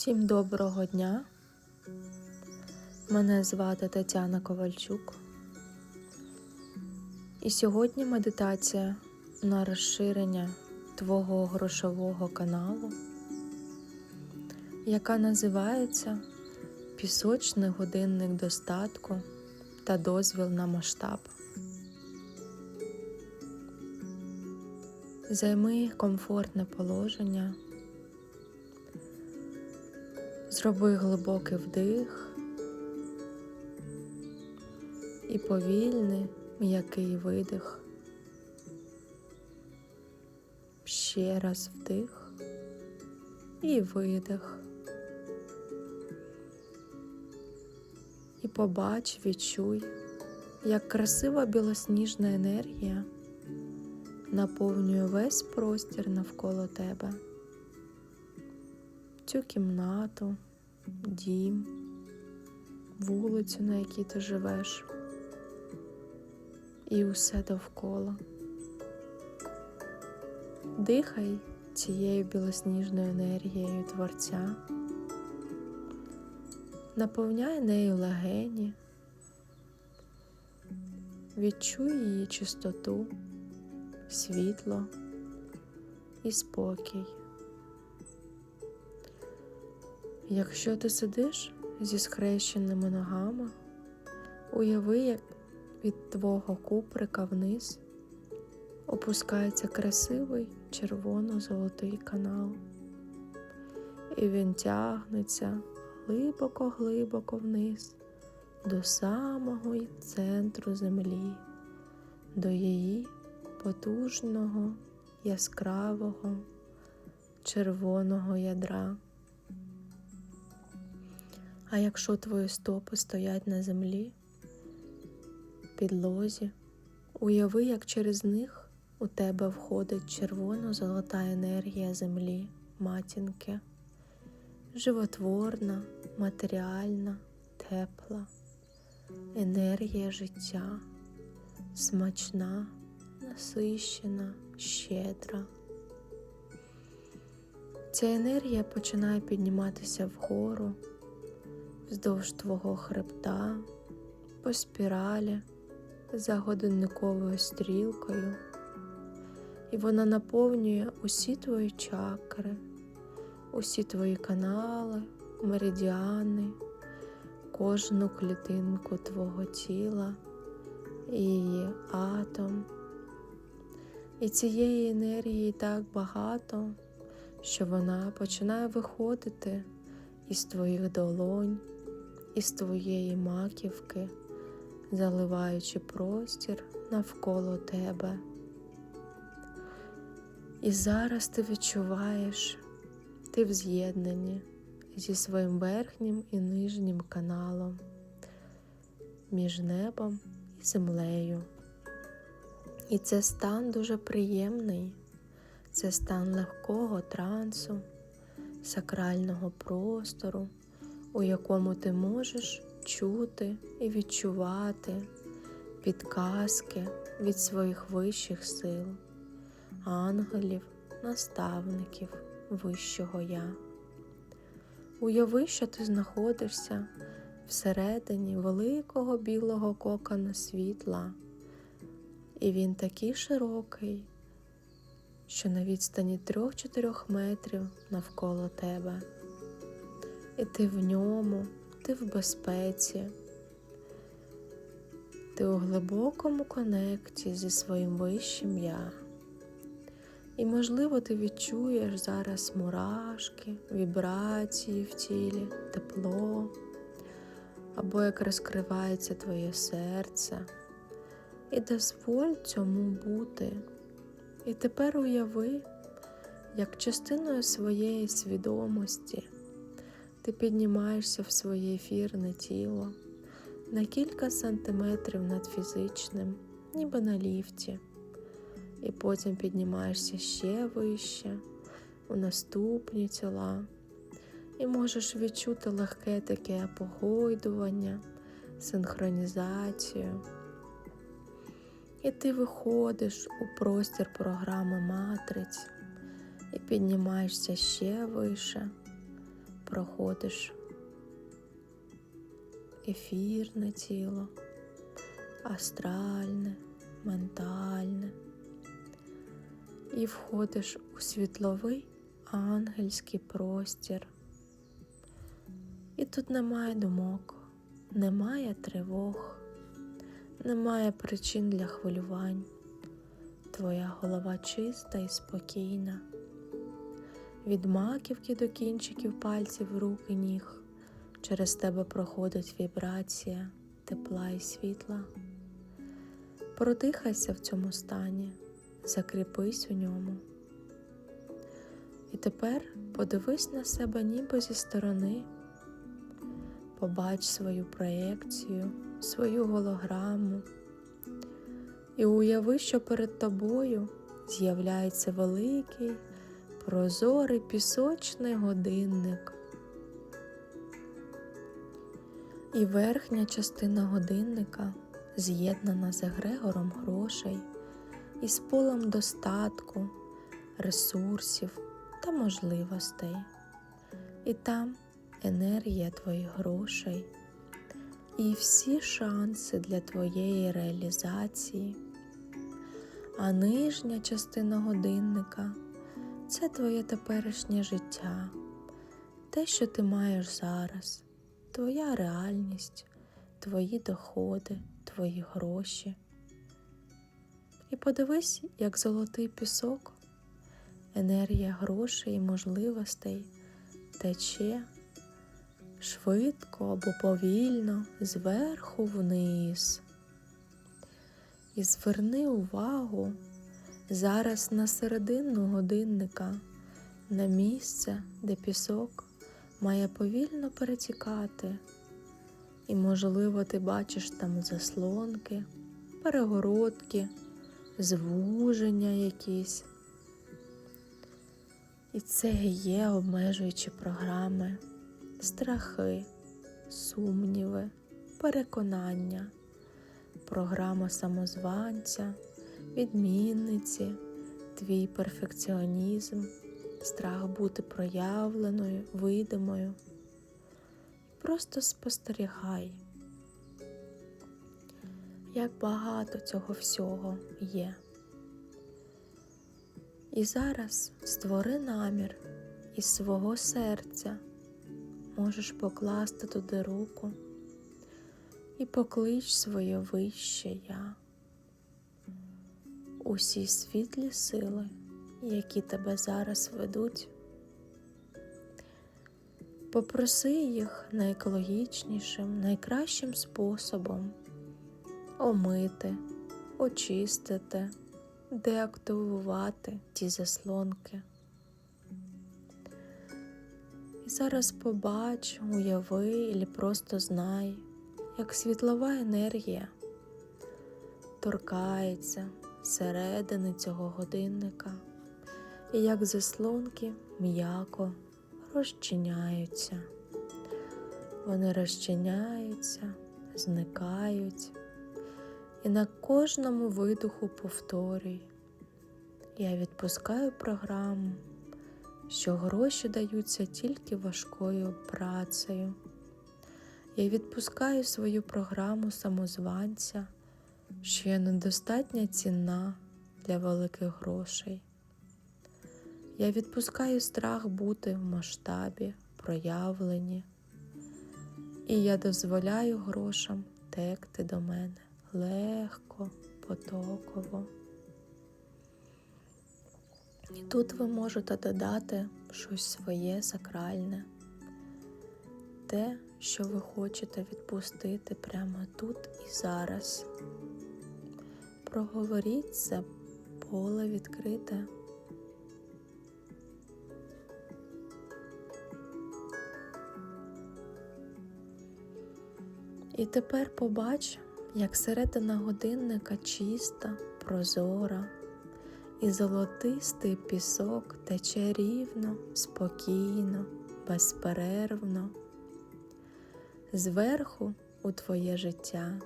Всім доброго дня. Мене звати Тетяна Ковальчук. І сьогодні медитація на розширення твого грошового каналу, яка називається Пісочний годинник достатку та дозвіл на масштаб. Займи комфортне положення. Зроби глибокий вдих і повільний м'який видих. Ще раз вдих і видих. І побач, відчуй, як красива білосніжна енергія наповнює весь простір навколо тебе цю кімнату, дім, вулицю, на якій ти живеш, і усе довкола. Дихай цією білосніжною енергією Творця, наповняй нею легені, відчуй її чистоту, світло і спокій. Якщо ти сидиш зі схрещеними ногами, уяви, як від твого куприка вниз опускається красивий червоно-золотий канал, і він тягнеться глибоко-глибоко вниз до самого центру землі, до її потужного, яскравого червоного ядра. А якщо твої стопи стоять на землі, підлозі, уяви, як через них у тебе входить червоно-золота енергія землі, матінки, животворна, матеріальна, тепла, енергія життя, смачна, насищена, щедра. Ця енергія починає підніматися вгору вздовж твого хребта, по спіралі за годинниковою стрілкою, і вона наповнює усі твої чакри, усі твої канали, меридіани, кожну клітинку твого тіла і її атом. І цієї енергії так багато, що вона починає виходити із твоїх долонь із твоєї маківки, заливаючи простір навколо тебе. І зараз ти відчуваєш, ти в з'єднанні зі своїм верхнім і нижнім каналом, між небом і землею. І це стан дуже приємний, це стан легкого трансу, сакрального простору у якому ти можеш чути і відчувати підказки від своїх вищих сил, ангелів, наставників Вищого Я. Уяви, що ти знаходишся всередині великого білого кокона світла, і він такий широкий, що на відстані 3-4 метрів навколо тебе і ти в ньому, ти в безпеці, ти у глибокому конекті зі своїм вищим я. І, можливо, ти відчуєш зараз мурашки, вібрації в тілі, тепло, або як розкривається твоє серце. І дозволь цьому бути. І тепер уяви, як частиною своєї свідомості ти піднімаєшся в своє ефірне тіло на кілька сантиметрів над фізичним, ніби на ліфті, і потім піднімаєшся ще вище у наступні тіла, і можеш відчути легке таке погойдування, синхронізацію. І ти виходиш у простір програми матриць і піднімаєшся ще вище проходиш ефірне тіло, астральне, ментальне і входиш у світловий ангельський простір. І тут немає думок, немає тривог, немає причин для хвилювань. Твоя голова чиста і спокійна. Від маківки до кінчиків пальців рук і ніг через тебе проходить вібрація тепла і світла. Продихайся в цьому стані, закріпись у ньому. І тепер подивись на себе ніби зі сторони, побач свою проекцію, свою голограму і уяви, що перед тобою з'являється великий прозорий пісочний годинник. І верхня частина годинника з'єднана з егрегором грошей і з полем достатку, ресурсів та можливостей. І там енергія твоїх грошей і всі шанси для твоєї реалізації. А нижня частина годинника це твоє теперішнє життя, те, що ти маєш зараз, твоя реальність, твої доходи, твої гроші. І подивись, як золотий пісок, енергія грошей і можливостей тече швидко або повільно зверху вниз. І зверни увагу зараз на середину годинника, на місце, де пісок має повільно перетікати. І, можливо, ти бачиш там заслонки, перегородки, звуження якісь. І це є обмежуючі програми, страхи, сумніви, переконання, програма самозванця, відмінниці, твій перфекціонізм, страх бути проявленою, видимою. Просто спостерігай, як багато цього всього є. І зараз створи намір із свого серця, можеш покласти туди руку і поклич своє вище я, усі світлі сили, які тебе зараз ведуть. Попроси їх найекологічнішим, найкращим способом омити, очистити, деактивувати ті заслонки. І зараз побач, уяви або просто знай, як світлова енергія торкається середини цього годинника, і як заслонки м'яко розчиняються. Вони розчиняються, зникають, і на кожному видуху повторюй. Я відпускаю програму, що гроші даються тільки важкою працею. Я відпускаю свою програму самозванця, що я недостатня ціна для великих грошей. Я відпускаю страх бути в масштабі, проявлені, і я дозволяю грошам текти до мене легко, потоково. І тут ви можете додати щось своє сакральне, те, що ви хочете відпустити прямо тут і зараз. Проговоріть це поле відкрите. І тепер побач, як середина годинника чиста, прозора, і золотистий пісок тече рівно, спокійно, безперервно. Зверху у твоє життя,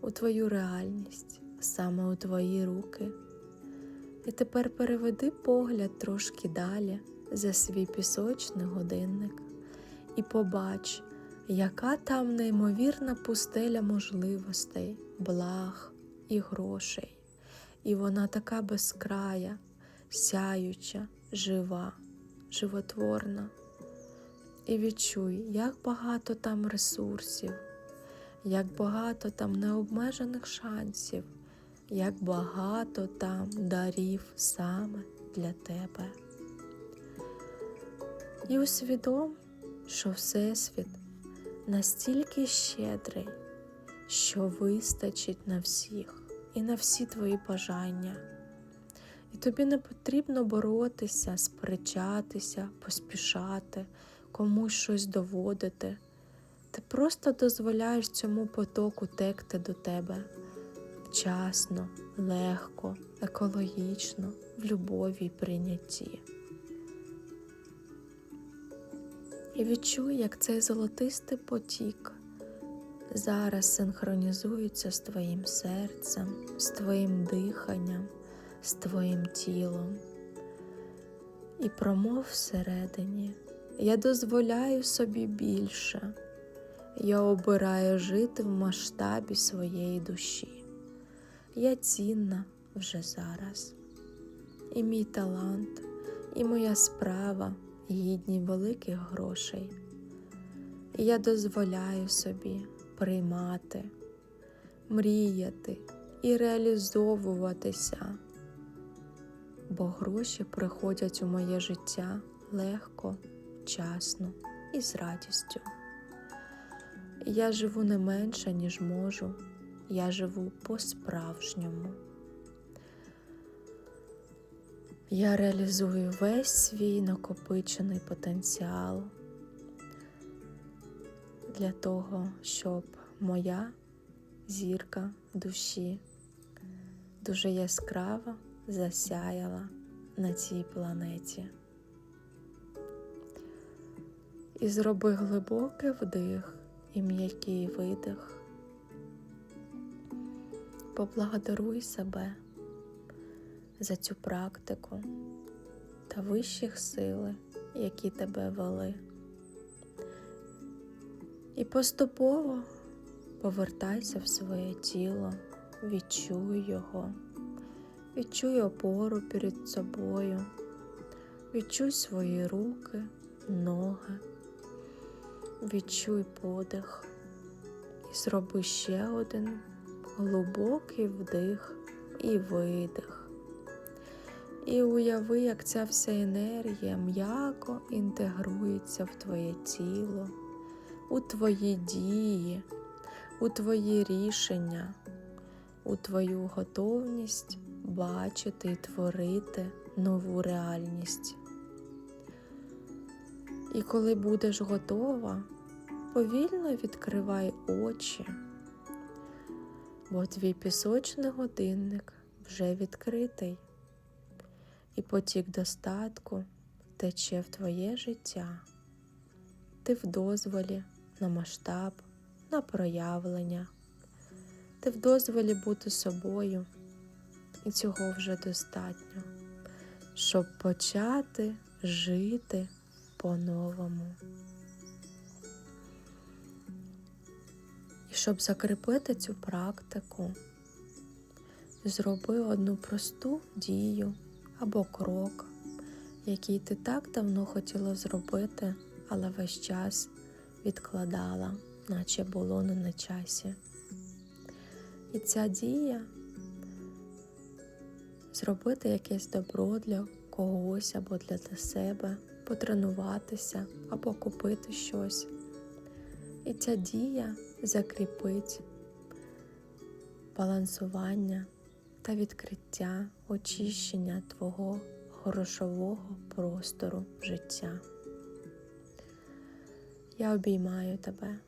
у твою реальність, саме у твої руки. І тепер переведи погляд трошки далі за свій пісочний годинник, і побач, яка там неймовірна пустеля можливостей, благ і грошей. І вона така безкрая, сяюча, жива, животворна. І відчуй, як багато там ресурсів, як багато там необмежених шансів, як багато там дарів саме для тебе. І усвідом, що Всесвіт настільки щедрий, що вистачить на всіх і на всі твої бажання. І тобі не потрібно боротися, сперечатися, поспішати, комусь щось доводити. Ти просто дозволяєш цьому потоку текти до тебе вчасно, легко, екологічно, в любові прийнятті. І відчуй, як цей золотистий потік зараз синхронізується з твоїм серцем, з твоїм диханням, з твоїм тілом. І промов всередині, я дозволяю собі більше, я обираю жити в масштабі своєї душі. Я цінна вже зараз. І мій талант, і моя справа гідні великих грошей. І я дозволяю собі приймати, мріяти і реалізовуватися, бо гроші приходять у моє життя легко, вчасно і з радістю. Я живу не менше, ніж можу, я живу по-справжньому. Я реалізую весь свій накопичений потенціал для того, щоб моя зірка душі дуже яскраво засяяла на цій планеті. І зроби глибокий вдих і м'який видих. Поблагодаруй себе за цю практику та вищих сили, які тебе вели. І поступово повертайся в своє тіло, відчуй його, відчуй опору перед собою, відчуй свої руки, ноги, відчуй подих і зроби ще один глибокий вдих і видих. І уяви, як ця вся енергія м'яко інтегрується в твоє тіло, у твої дії, у твої рішення, у твою готовність бачити і творити нову реальність. І коли будеш готова, повільно відкривай очі, бо твій пісочний годинник вже відкритий і потік достатку тече в твоє життя. Ти в дозволі на масштаб, на проявлення, ти в дозволі бути собою, і цього вже достатньо, щоб почати жити по-новому. Щоб закріпити цю практику, зроби одну просту дію або крок, який ти так давно хотіла зробити, але весь час відкладала, наче було не на часі. І ця дія зробити якесь добро для когось або для себе, потренуватися або купити щось. І ця дія закріпить балансування та відкриття, очищення твого грошового простору життя. Я обіймаю тебе.